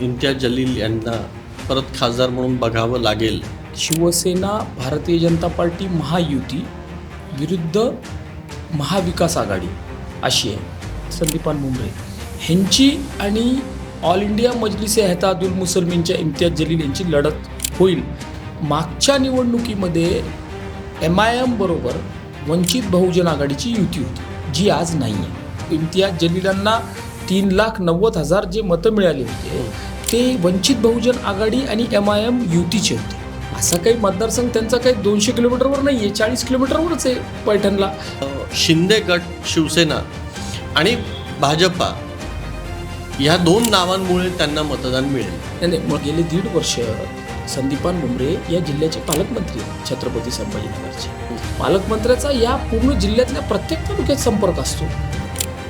इम्तियाज जलील यांना परत खासदार म्हणून बघावं लागेल. शिवसेना भारतीय जनता पार्टी महायुती विरुद्ध महाविकास आघाडी. अशी आहे. संदीपान मुंबरे. ह्यांची आणि ऑल इंडिया मजलिस एहतादुल मुसलमीनच्या इम्तियाज जलील यांची लढत होईल. मागच्या निवडणुकीमध्ये एम आय एम बरोबर वंचित बहुजन आघाडीची युती होती जी आज नाही आहे इम्तियाज जलीलांना तीन लाख नव्वद हजार जे मतं मिळाले होते ते वंचित बहुजन आघाडी आणि एम आय एम युतीचे होते. असा काही मतदारसंघ त्यांचा काही दोनशे किलोमीटरवर नाही आहे चाळीस किलोमीटरवरच आहे पैठणला. शिंदे गट शिवसेना आणि भाजपा या दोन नावांमुळे त्यांना मतदान मिळेल. नाही मग गेले दीड वर्ष संदीपान मुंबरे या जिल्ह्याचे पालकमंत्री छत्रपती संभाजीनगरचे. पालकमंत्र्याचा या पूर्ण जिल्ह्यातल्या प्रत्येक तालुक्यात संपर्क असतो.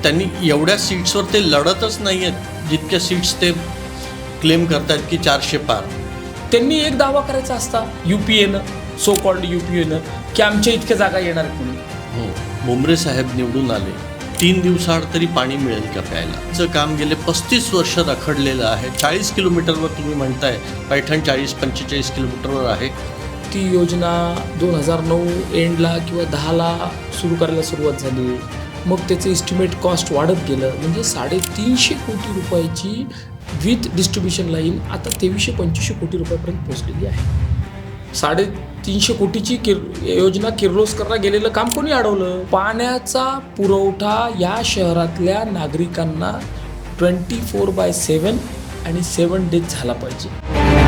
त्यांनी एवढ्या सीट्सवर ते लढतच नाही आहेत जितक्या सीट्स ते क्लेम करतात की चारशे पार. त्यांनी एक दावा करायचा असता युपीएनं सो कॉल्ड युपीएनं की आमच्या इतक्या जागा येणार म्हणून हो मुंबरे साहेब निवडून आले. तीन दिवसाआड तरी पाणी मिळेल का प्यायला? काम गेले पस्तीस वर्ष रखडलेलं आहे. चाळीस किलोमीटरवर तुम्ही म्हणताय पैठण चाळीस पंचेचाळीस किलोमीटरवर आहे. ती योजना दोन हजार नऊ एंडला किंवा दहाला सुरू करायला सुरुवात झाली. मग त्याचं इस्टिमेट कॉस्ट वाढत गेलं. म्हणजे साडेतीनशे कोटी रुपयाची विथ डिस्ट्रीब्युशन लाईन आता तेवीसशे पंचवीसशे कोटी रुपयापर्यंत पोहोचलेली आहे. साडेतीनशे कोटीची किर योजना किर्लोस्करला गेलेलं काम कोणी अडवलं? पाण्याचा पुरवठा या शहरातल्या नागरिकांना ट्वेंटी फोर बाय सेवन आणि सेवन डेज झाला पाहिजे.